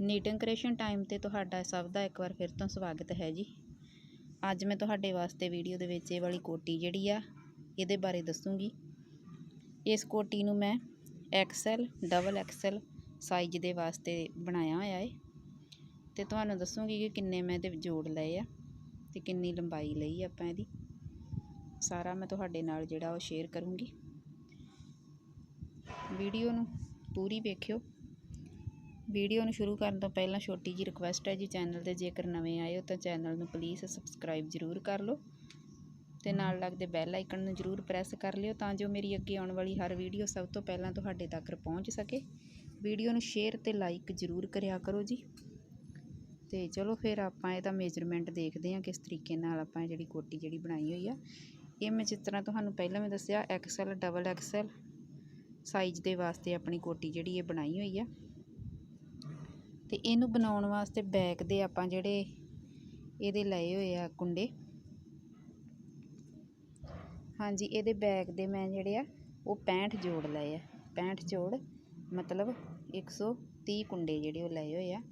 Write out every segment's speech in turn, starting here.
Knitting creation time ਤੇ ਤੁਹਾਡਾ ਸਭ ਦਾ ਇੱਕ ਵਾਰ ਫਿਰ ਤੋਂ ਸਵਾਗਤ ਹੈ ਜੀ। ਅੱਜ ਮੈਂ ਤੁਹਾਡੇ ਵਾਸਤੇ ਵੀਡੀਓ ਦੇ ਵਿੱਚ ਇਹ ਵਾਲੀ ਕੋਟੀ ਜਿਹੜੀ ਆ, ਇਹਦੇ ਬਾਰੇ ਦੱਸੂਗੀ। ਇਸ ਕੋਟੀ ਨੂੰ ਮੈਂ ਐਕਸਲ ਡਬਲ ਐਕਸਲ ਸਾਈਜ਼ ਦੇ ਵਾਸਤੇ ਬਣਾਇਆ ਹੋਇਆ ਏ। ਤੇ ਤੁਹਾਨੂੰ ਦੱਸੂਗੀ ਕਿ ਕਿੰਨੇ ਮੈਂ ਇਹਦੇ ਜੋੜ ਲਏ ਆ ਤੇ ਕਿੰਨੀ ਲੰਬਾਈ ਲਈ ਆਪਾਂ ਇਹਦੀ। ਸਾਰਾ ਮੈਂ ਤੁਹਾਡੇ ਨਾਲ ਜਿਹੜਾ ਉਹ ਸ਼ੇਅਰ ਕਰੂੰਗੀ। ਵੀਡੀਓ ਨੂੰ ਪੂਰੀ ਵੇਖਿਓ। ਵੀਡੀਓ ਨੂੰ ਸ਼ੁਰੂ ਕਰਨ ਤੋਂ ਪਹਿਲਾਂ ਛੋਟੀ ਜੀ ਰਿਕੁਐਸਟ ਹੈ ਜੀ ਚੈਨਲ ਤੇ ਜੇਕਰ ਨਵੇਂ ਆਏ ਹੋ ਤਾਂ ਚੈਨਲ ਨੂੰ ਪਲੀਜ਼ ਸਬਸਕ੍ਰਾਈਬ ਜ਼ਰੂਰ ਕਰ ਲਓ ਤੇ ਨਾਲ ਲੱਗਦੇ ਬੈਲ ਆਈਕਨ ਨੂੰ ਜ਼ਰੂਰ ਪ੍ਰੈਸ ਕਰ ਲਿਓ ਤਾਂ ਜੋ ਮੇਰੀ ਅੱਗੇ ਆਉਣ ਵਾਲੀ ਹਰ ਵੀਡੀਓ ਸਭ ਤੋਂ ਪਹਿਲਾਂ ਤੁਹਾਡੇ ਤੱਕ ਪਹੁੰਚ ਸਕੇ। ਵੀਡੀਓ ਨੂੰ ਸ਼ੇਅਰ ਤੇ ਲਾਈਕ ਜ਼ਰੂਰ ਕਰਿਆ ਕਰੋ ਜੀ। ਤੇ ਚਲੋ ਫਿਰ ਆਪਾਂ ਇਹਦਾ ਮੇਜਰਮੈਂਟ ਦੇਖਦੇ ਹਾਂ ਕਿਸ ਤਰੀਕੇ ਨਾਲ ਆਪਾਂ ਜਿਹੜੀ ਕੋਟੀ ਜਿਹੜੀ ਬਣਾਈ ਹੋਈ ਆ, ਇਹ ਮੈਂ ਜਿਸ ਤਰ੍ਹਾਂ ਤੁਹਾਨੂੰ ਪਹਿਲਾਂ ਵੀ ਦੱਸਿਆ ਐਕਸਲ ਡਬਲ ਐਕਸਲ ਸਾਈਜ਼ ਦੇ ਵਾਸਤੇ ਆਪਣੀ ਕੋਟੀ ਜਿਹੜੀ ਇਹ ਬਣਾਈ ਹੋਈ ਆ। ਤੇ ਇਹਨੂੰ ਬਣਾਉਣ ਵਾਸਤੇ ਬੈਕ ਦੇ ਆਪਾਂ ਜਿਹੜੇ ਇਹਦੇ ਲਏ ਹੋਏ ਆ ਕੁੰਡੇ। ਹਾਂਜੀ, ਇਹਦੇ ਬੈਕ ਦੇ ਮੈਂ ਜਿਹੜੇ ਆ, ਉਹ 65 ਜੋੜ ਲਏ ਆ। 65 ਜੋੜ, ਮਤਲਬ 130 ਕੁੰਡੇ ਜਿਹੜੇ ਉਹ ਲਏ ਹੋਏ ਆ।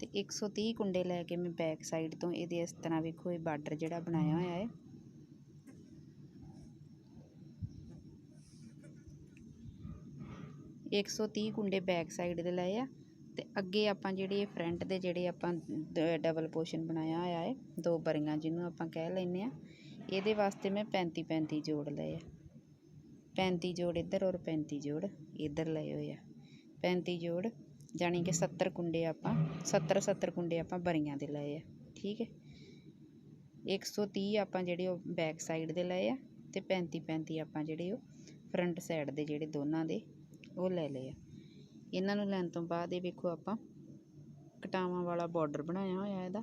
ਤੇ 130 ਕੁੰਡੇ ਲੈ ਕੇ ਮੈਂ ਬੈਕ ਸਾਈਡ ਤੋਂ ਇਹਦੇ ਇਸ ਤਰ੍ਹਾਂ ਵੇਖੋ, ਇਹ ਬਾਰਡਰ ਜਿਹੜਾ ਬਣਾਇਆ ਹੋਇਆ ਹੈ। ਇੱਕ ਸੌ ਤੀਹ ਕੁੰਡੇ ਬੈਕ ਸਾਈਡ ਦੇ ਲਏ ਆ। ਤੇ ਅੱਗੇ ਆਪਾਂ ਜਿਹੜੇ ਫਰੰਟ ਦੇ ਜਿਹੜੇ ਆਪਾਂ ਡਬਲ ਪੋਸ਼ਨ ਬਣਾਇਆ ਹੋਇਆ ਹੈ, ਦੋ ਬਰੀਆਂ ਜਿਹਨੂੰ ਆਪਾਂ ਕਹਿ ਲੈਂਦੇ ਆ ਇਹਦੇ ਵਾਸਤੇ ਮੈਂ 35 35 ਜੋੜ ਲਏ ਆ। 35 ਜੋੜ ਇੱਧਰ ਔਰ 35 ਜੋੜ ਇੱਧਰ ਲਏ ਹੋਏ ਆ। 35 ਜੋੜ ਜਾਣੀ ਕਿ 70 ਕੁੰਡੇ ਆਪਾਂ 70 70 ਕੁੰਡੇ ਆਪਾਂ ਬਰੀਆਂ ਦੇ ਲਏ ਆ, ਠੀਕ ਹੈ? 130 ਆਪਾਂ ਜਿਹੜੇ ਉਹ ਬੈਕ ਸਾਈਡ ਦੇ ਲਏ ਆ ਤੇ 35 35 ਆਪਾਂ ਜਿਹੜੇ ਉਹ ਫਰੰਟ ਸਾਈਡ ਦੇ ਜਿਹੜੇ ਦੋਨਾਂ ਦੇ ਉਹ ਲੈ ਲਏ ਆ। ਇਹਨਾਂ ਨੂੰ ਲੈਣ ਤੋਂ ਬਾਅਦ ਇਹ ਵੇਖੋ ਆਪਾਂ, ਕਟਾਵਾਂ ਵਾਲਾ ਬਾਰਡਰ ਬਣਾਇਆ ਹੋਇਆ ਇਹਦਾ।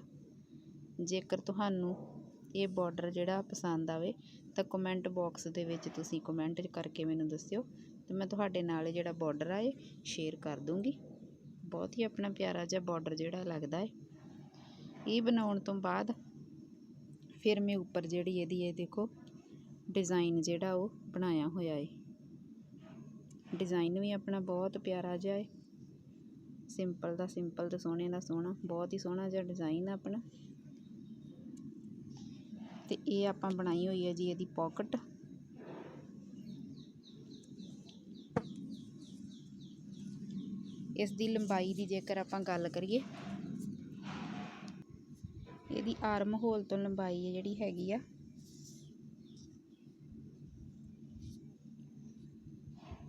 ਜੇਕਰ ਤੁਹਾਨੂੰ ਇਹ ਬਾਰਡਰ ਜਿਹੜਾ ਪਸੰਦ ਆਵੇ, ਤਾਂ ਕਮੈਂਟ ਬਾਕਸ ਦੇ ਵਿੱਚ ਤੁਸੀਂ ਕਮੈਂਟ ਕਰਕੇ ਮੈਨੂੰ ਦੱਸਿਓ, ਤੇ ਮੈਂ ਤੁਹਾਡੇ ਨਾਲ ਜਿਹੜਾ ਬਾਰਡਰ ਆ, ਇਹ ਸ਼ੇਅਰ ਕਰ ਦੂੰਗੀ। ਬਹੁਤ ਹੀ ਆਪਣਾ ਪਿਆਰਾ ਜਿਹਾ ਬਾਰਡਰ ਜਿਹੜਾ ਲੱਗਦਾ ਹੈ ਇਹ ਬਣਾਉਣ ਤੋਂ ਬਾਅਦ ਫਿਰ ਮੈਂ ਉੱਪਰ ਜਿਹੜੀ ਇਹਦੀ, ਇਹ ਦੇਖੋ ਡਿਜ਼ਾਈਨ ਜਿਹੜਾ ਉਹ ਬਣਾਇਆ ਹੋਇਆ ਹੈ ਡਿਜ਼ਾਈਨ ਵੀ ਆਪਣਾ ਬਹੁਤ ਪਿਆਰਾ ਜਿਹਾ ਹੈ ਸਿੰਪਲ ਦਾ ਸਿੰਪਲ ਤੇ ਸੋਹਣੇ ਦਾ ਸੋਹਣਾ, ਬਹੁਤ ਹੀ ਸੋਹਣਾ ਜਿਹਾ ਡਿਜ਼ਾਈਨ ਆ ਆਪਣਾ। ਤੇ ਇਹ ਆਪਾਂ ਬਣਾਈ ਹੋਈ ਹੈ ਜੀ ਇਹਦੀ ਪਾਕਟ। ਇਸ ਦੀ ਲੰਬਾਈ ਦੀ ਜੇਕਰ ਆਪਾਂ ਗੱਲ ਕਰੀਏ, ਇਹਦੀ ਆਰਮ ਹੋਲ ਤੋਂ ਲੰਬਾਈ ਹੈ ਜਿਹੜੀ ਹੈਗੀ ਆ।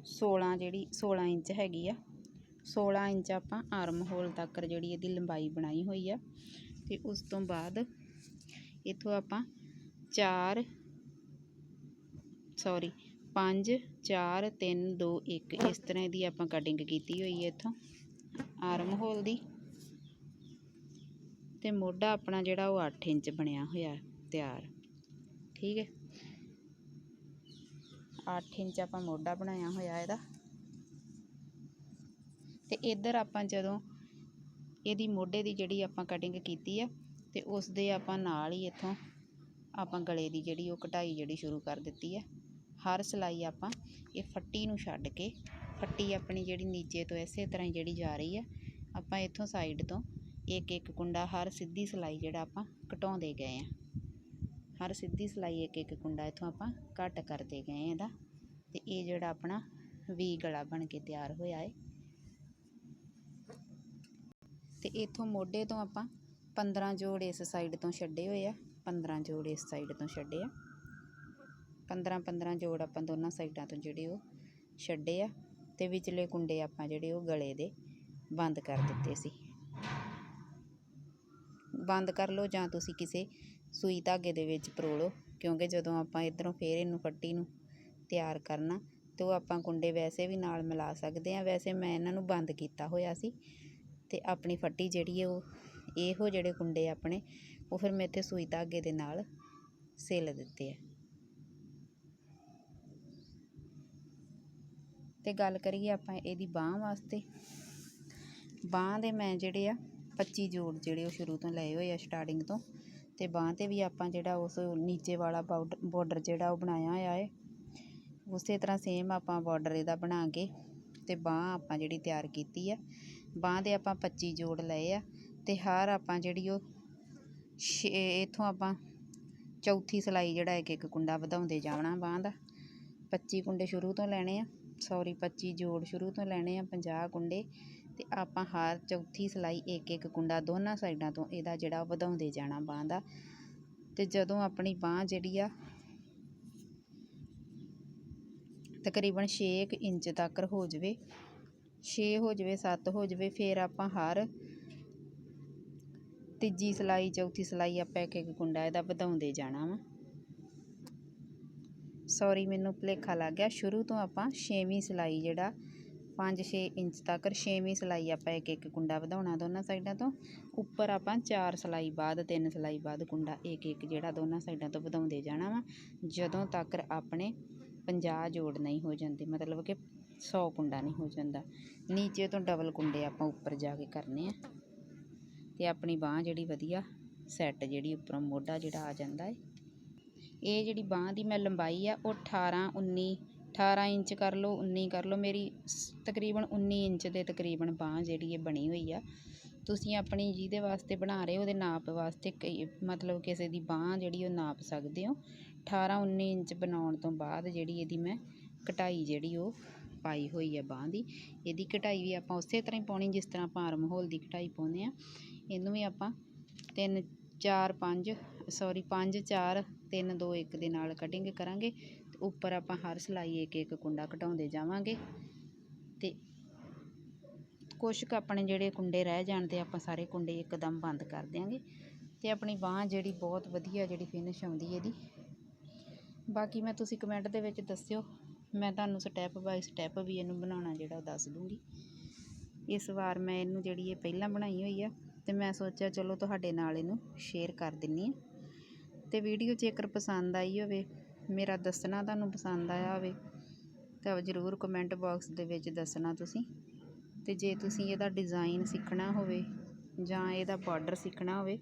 ਸੋਲਾਂ ਜਿਹੜੀ 16 ਇੰਚ ਹੈਗੀ ਆ। 16 ਇੰਚ ਆਪਾਂ ਆਰਮ ਹੋਲ ਤੱਕ ਜਿਹੜੀ ਇਹਦੀ ਲੰਬਾਈ ਬਣਾਈ ਹੋਈ ਆ। ਤੇ ਉਸ ਤੋਂ ਬਾਅਦ ਇਥੋਂ ਆਪਾਂ 4 ਸੌਰੀ 5 4 3 2 1 ਇਸ ਤਰ੍ਹਾਂ ਦੀ ਆਪਾਂ ਕਟਿੰਗ ਕੀਤੀ ਹੋਈ ਹੈ ਇਥੋਂ ਆਰਮ ਹੋਲ ਦੀ। ਤੇ ਮੋਢਾ ਆਪਣਾ ਜਿਹੜਾ ਉਹ 8 ਇੰਚ ਬਣਿਆ ਹੋਇਆ ਤਿਆਰ। ਠੀਕ ਹੈ। 8 ਇੰਚ ਆਪਾਂ ਮੋਢਾ ਬਣਾਇਆ ਹੋਇਆ ਇਹਦਾ। ਤੇ ਇੱਧਰ ਆਪਾਂ ਜਦੋਂ ਇਹਦੀ ਮੋਢੇ ਦੀ ਜਿਹੜੀ ਆਪਾਂ ਕਟਿੰਗ ਕੀਤੀ ਆ, ਤੇ ਉਸ ਦੇ ਆਪਾਂ ਨਾਲ ਹੀ ਇੱਥੋਂ ਆਪਾਂ ਗਲੇ ਦੀ ਜਿਹੜੀ ਉਹ ਕਢਾਈ ਜਿਹੜੀ ਸ਼ੁਰੂ ਕਰ ਦਿੱਤੀ ਹੈ ਹਰ ਸਿਲਾਈ ਆਪਾਂ ਇਹ ਫੱਟੀ ਨੂੰ ਛੱਡ ਕੇ, ਫੱਟੀ ਆਪਣੀ ਜਿਹੜੀ ਨੀਚੇ ਤੋਂ ਇਸੇ ਤਰ੍ਹਾਂ ਹੀ ਜਿਹੜੀ ਜਾ ਰਹੀ ਹੈ ਆਪਾਂ ਇੱਥੋਂ ਸਾਈਡ ਤੋਂ ਇੱਕ ਇੱਕ ਕੁੰਡਾ ਹਰ ਸਿੱਧੀ ਸਿਲਾਈ ਜਿਹੜਾ ਆਪਾਂ ਘਟਾਉਂਦੇ ਗਏ ਆ। ਹਰ ਸਿੱਧੀ ਸਿਲਾਈ ਇੱਕ ਇੱਕ ਕੁੰਡਾ ਇੱਥੋਂ ਆਪਾਂ ਘੱਟ ਕਰਦੇ ਗਏ ਇਹਦਾ। ਅਤੇ ਇਹ ਜਿਹੜਾ ਆਪਣਾ ਵੀ ਗਲਾ ਬਣ ਕੇ ਤਿਆਰ ਹੋਇਆ ਹੈ ਤੇ ਇੱਥੋਂ ਮੋਢੇ ਤੋਂ ਆਪਾਂ 15 ਜੋੜ ਇਸ ਸਾਈਡ ਤੋਂ ਛੱਡੇ ਹੋਏ ਆ। 15 ਜੋੜ ਇਸ ਸਾਈਡ ਤੋਂ ਛੱਡੇ ਆ। 15 15 ਜੋੜ ਆਪਾਂ ਦੋਨਾਂ ਸਾਈਡਾਂ ਤੋਂ ਜਿਹੜੇ ਉਹ ਛੱਡੇ ਆ। ਤੇ ਵਿਚਲੇ ਕੁੰਡੇ ਆਪਾਂ ਜਿਹੜੇ ਉਹ ਗਲੇ ਦੇ ਬੰਦ ਕਰ ਦਿੱਤੇ ਸੀ। ਬੰਦ ਕਰ ਲਓ ਜਾਂ ਤੁਸੀਂ ਕਿਸੇ ਸੂਈ ਧਾਗੇ ਦੇ ਵਿੱਚ ਪਰੋ ਲਓ ਕਿਉਂਕਿ ਜਦੋਂ ਆਪਾਂ ਇਧਰੋਂ ਫੇਰ ਇਹਨੂੰ ਫੱਟੀ ਨੂੰ ਤਿਆਰ ਕਰਨਾ, ਤੇ ਉਹ ਆਪਾਂ ਕੁੰਡੇ ਵੈਸੇ ਵੀ ਨਾਲ ਮਿਲਾ ਸਕਦੇ ਆ ਵੈਸੇ ਮੈਂ ਇਹਨਾਂ ਨੂੰ ਬੰਦ ਕੀਤਾ ਹੋਇਆ ਸੀ ਤੇ ਆਪਣੀ ਫੱਟੀ ਜਿਹੜੀ ਹੈ ਉਹ ਇਹੋ ਜਿਹੜੇ ਕੁੰਡੇ ਆਪਣੇ, ਉਹ ਫਿਰ ਮੈਂ ਇੱਥੇ ਸੂਈ ਧਾਗੇ ਦੇ ਨਾਲ ਸਿਲ ਦਿੱਤੇ ਆ। ਤੇ ਗੱਲ ਕਰੀਏ ਆਪਾਂ ਇਹਦੀ ਬਾਹ ਵਾਸਤੇ, ਬਾਹ ਦੇ ਮੈਂ ਜਿਹੜੇ ਆ 25 ਜੋੜ ਜਿਹੜੇ ਉਹ ਸ਼ੁਰੂ ਤੋਂ ਲਏ ਹੋਏ ਆ ਸਟਾਰਟਿੰਗ ਤੋਂ। ਤੇ ਬਾਹ ਤੇ ਵੀ ਆਪਾਂ ਜਿਹੜਾ ਉਸ ਨੀਚੇ ਵਾਲਾ ਬਾਰਡਰ ਜਿਹੜਾ ਉਹ ਬਣਾਇਆ ਹੋਇਆ ਹੈ ਉਸੇ ਤਰ੍ਹਾਂ ਸੇਮ ਆਪਾਂ ਬਾਰਡਰ ਇਹਦਾ ਬਣਾ ਕੇ ਤੇ ਬਾਹ ਆਪਾਂ ਜਿਹੜੀ ਤਿਆਰ ਕੀਤੀ ਆ। ਬਾਂਹ ਦੇ ਆਪਾਂ 25 ਜੋੜ ਲਏ ਆ ਤੇ ਹਰ ਆਪਾਂ ਜਿਹੜੀ ਉਹ ਛੇ, ਇਥੋਂ ਆਪਾਂ ਚੌਥੀ ਸਿਲਾਈ ਜਿਹੜਾ ਇੱਕ ਇੱਕ ਕੁੰਡਾ ਵਧਾਉਂਦੇ ਜਾਣਾ ਬਾਂਹ ਦਾ। 25 ਕੁੰਡੇ ਸ਼ੁਰੂ ਤੋਂ ਲੈਣੇ ਆ ਸੌਰੀ 25 ਜੋੜ ਸ਼ੁਰੂ ਤੋਂ ਲੈਣੇ ਆ 50 ਕੁੰਡੇ ਤੇ ਆਪਾਂ ਹਰ, ਚੌਥੀ ਸਿਲਾਈ ਇੱਕ ਇੱਕ ਕੁੰਡਾ ਦੋਨਾਂ ਸਾਈਡਾਂ ਤੋਂ ਇਹਦਾ ਜਿਹੜਾ ਵਧਾਉਂਦੇ ਜਾਣਾ ਬਾਂਹ ਦਾ। ਤੇ ਜਦੋਂ ਆਪਣੀ ਬਾਂਹ ਜਿਹੜੀ ਆ ਤਕਰੀਬਨ 6 ਇੰਚ ਤੱਕ ਹੋ ਜਵੇ 6 ਹੋ ਜਵੇ 7 ਹੋ ਜਵੇ, ਫਿਰ ਆਪਾਂ ਹਰ, ਤੀਜੀ ਸਿਲਾਈ, ਚੌਥੀ ਸਿਲਾਈ ਆਪਾਂ ਇੱਕ ਇੱਕ ਕੁੰਡਾ ਇਹਦਾ ਵਧਾਉਂਦੇ ਜਾਣਾ ਵਾ। ਸੌਰੀ ਮੈਨੂੰ ਭੁਲੇਖਾ ਲੱਗ ਗਿਆ। ਸ਼ੁਰੂ ਤੋਂ ਆਪਾਂ 6ਵੀਂ ਸਿਲਾਈ ਜਿਹੜਾ 5-6 ਇੰਚ ਤੱਕ 6ਵੀਂ ਸਿਲਾਈ ਆਪਾਂ ਇੱਕ ਇੱਕ ਕੁੰਡਾ ਵਧਾਉਣਾ ਦੋਨਾਂ ਸਾਈਡਾਂ ਤੋਂ। ਉੱਪਰ ਆਪਾਂ 4 ਸਿਲਾਈ ਬਾਅਦ 3 ਸਿਲਾਈ ਬਾਅਦ ਕੁੰਡਾ ਇੱਕ ਇੱਕ ਜਿਹੜਾ ਦੋਨਾਂ ਸਾਈਡਾਂ ਤੋਂ ਵਧਾਉਂਦੇ ਜਾਣਾ ਵਾ। ਜਦੋਂ ਤੱਕ ਆਪਣੇ 50 ਜੋੜ ਨਹੀਂ ਹੋ ਜਾਂਦੇ, ਮਤਲਬ ਕਿ 100 ਕੁੰਡਾ ਨਹੀਂ ਹੋ ਜਾਂਦਾ। ਨੀਚੇ ਤੋਂ ਡਬਲ ਕੁੰਡੇ ਆਪਾਂ ਉੱਪਰ ਜਾ ਕੇ ਕਰਨੇ ਆ। ਤੇ ਆਪਣੀ ਬਾਹ ਜਿਹੜੀ ਵਧੀਆ ਸੈੱਟ ਜਿਹੜੀ ਉੱਪਰੋਂ ਮੋਢਾ ਜਿਹੜਾ ਆ ਜਾਂਦਾ ਹੈ ਇਹ ਜਿਹੜੀ ਬਾਹ ਦੀ ਮੈਂ ਲੰਬਾਈ ਆ, ਉਹ 18 19 18 ਇੰਚ ਕਰ ਲਓ 19 ਕਰ ਲਓ, ਮੇਰੀ ਸ- ਤਕਰੀਬਨ 19 ਇੰਚ ਦੇ ਤਕਰੀਬਨ ਬਾਂਹ ਜਿਹੜੀ ਇਹ ਬਣੀ ਹੋਈ ਆ। ਤੁਸੀਂ ਆਪਣੀ ਜਿਹਦੇ ਵਾਸਤੇ ਬਣਾ ਰਹੇ ਹੋ, ਉਹਦੇ ਨਾਪ ਵਾਸਤੇ ਕਈ ਮਤਲਬ ਕਿਸੇ ਦੀ ਬਾਂਹ ਜਿਹੜੀ ਉਹ ਨਾਪ ਸਕਦੇ ਹੋ। 18 19 ਇੰਚ ਬਣਾਉਣ ਤੋਂ ਬਾਅਦ ਜਿਹੜੀ ਇਹਦੀ ਮੈਂ ਕਟਾਈ ਜਿਹੜੀ ਉਹ ਪਾਈ ਹੋਈ ਹੈ ਬਾਹ ਦੀ। ਇਹਦੀ ਕਟਾਈ ਵੀ ਆਪਾਂ ਉਸੇ ਤਰ੍ਹਾਂ ਹੀ ਪਾਉਣੀ, ਜਿਸ ਤਰ੍ਹਾਂ ਆਪਾਂ ਆਰਮ ਹੋਲ ਦੀ ਕਟਾਈ ਪਾਉਂਦੇ ਆ। ਇਹਨੂੰ ਵੀ ਆਪਾਂ 3 4 5 ਸੌਰੀ 5 4 3 2 1 ਦੇ ਨਾਲ ਕਟਿੰਗ ਕਰਾਂਗੇ। ਉੱਪਰ ਆਪਾਂ ਹਰ ਸਿਲਾਈ ਇੱਕ ਇੱਕ ਕੁੰਡਾ ਘਟਾਉਂਦੇ ਜਾਵਾਂਗੇ। ਅਤੇ ਕੁਛ ਕੁ ਆਪਣੇ ਜਿਹੜੇ ਕੁੰਡੇ ਰਹਿ ਜਾਣ ਤੇ ਆਪਾਂ ਸਾਰੇ ਕੁੰਡੇ ਇੱਕਦਮ ਬੰਦ ਕਰ ਦਿਆਂਗੇ ਤੇ ਆਪਣੀ ਬਾਹ ਜਿਹੜੀ ਬਹੁਤ ਵਧੀਆ ਜਿਹੜੀ ਫਿਨਿਸ਼ ਆਉਂਦੀ ਇਹਦੀ। ਬਾਕੀ ਮੈਂ ਤੁਸੀਂ ਕਮੈਂਟ ਦੇ ਵਿੱਚ ਦੱਸਿਓ, ਮੈਂ ਤੁਹਾਨੂੰ ਸਟੈਪ ਬਾਈ ਸਟੈਪ ਵੀ ਇਹਨੂੰ ਬਣਾਉਣਾ ਜਿਹੜਾ ਉਹ ਦੱਸ ਦੂੰਗੀ। ਇਸ ਵਾਰ ਮੈਂ ਇਹਨੂੰ ਜਿਹੜੀ ਇਹ ਪਹਿਲਾਂ ਬਣਾਈ ਹੋਈ ਆ ਤੇ ਮੈਂ ਸੋਚਿਆ ਚਲੋ ਤੁਹਾਡੇ ਨਾਲ ਇਹਨੂੰ ਸ਼ੇਅਰ ਕਰ ਦਿੰਨੀ ਆ। ਤੇ ਵੀਡੀਓ ਜੇਕਰ ਪਸੰਦ ਆਈ ਹੋਵੇ ਮੇਰਾ ਦੱਸਣਾ ਤੁਹਾਨੂੰ ਪਸੰਦ ਆਇਆ ਹੋਵੇ ਤਾਂ ਜ਼ਰੂਰ ਕਮੈਂਟ ਬਾਕਸ ਦੇ ਵਿੱਚ ਦੱਸਣਾ ਤੁਸੀਂ। ਤੇ ਜੇ ਤੁਸੀਂ ਇਹਦਾ ਡਿਜ਼ਾਈਨ ਸਿੱਖਣਾ ਹੋਵੇ ਜਾਂ ਇਹਦਾ ਬਾਰਡਰ ਸਿੱਖਣਾ ਹੋਵੇ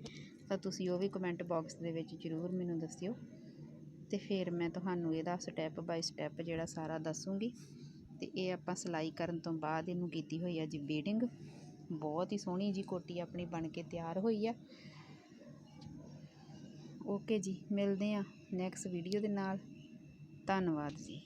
ਤਾਂ ਤੁਸੀਂ ਉਹ ਵੀ ਕਮੈਂਟ ਬਾਕਸ ਦੇ ਵਿੱਚ ਜ਼ਰੂਰ ਮੈਨੂੰ ਦੱਸਿਓ। ਤੇ ਫਿਰ ਮੈਂ ਤੁਹਾਨੂੰ ਇਹਦਾ ਸਟੈਪ ਬਾਈ ਸਟੈਪ ਜਿਹੜਾ ਸਾਰਾ ਦੱਸੂਗੀ। ਤੇ ਇਹ ਆਪਾਂ ਸਿਲਾਈ ਕਰਨ ਤੋਂ ਬਾਅਦ ਇਹਨੂੰ ਕੀਤੀ ਹੋਈ ਆ ਜੀ ਬੀਡਿੰਗ ਬਹੁਤ ਹੀ ਸੋਹਣੀ ਜੀ ਕੋਟੀ ਆਪਣੀ ਬਣ ਕੇ ਤਿਆਰ ਹੋਈ ਆ। ਓਕੇ ਜੀ ਮਿਲਦੇ ਹਾਂ ਨੈਕਸਟ ਵੀਡੀਓ ਦੇ ਨਾਲ। ਧੰਨਵਾਦ ਜੀ।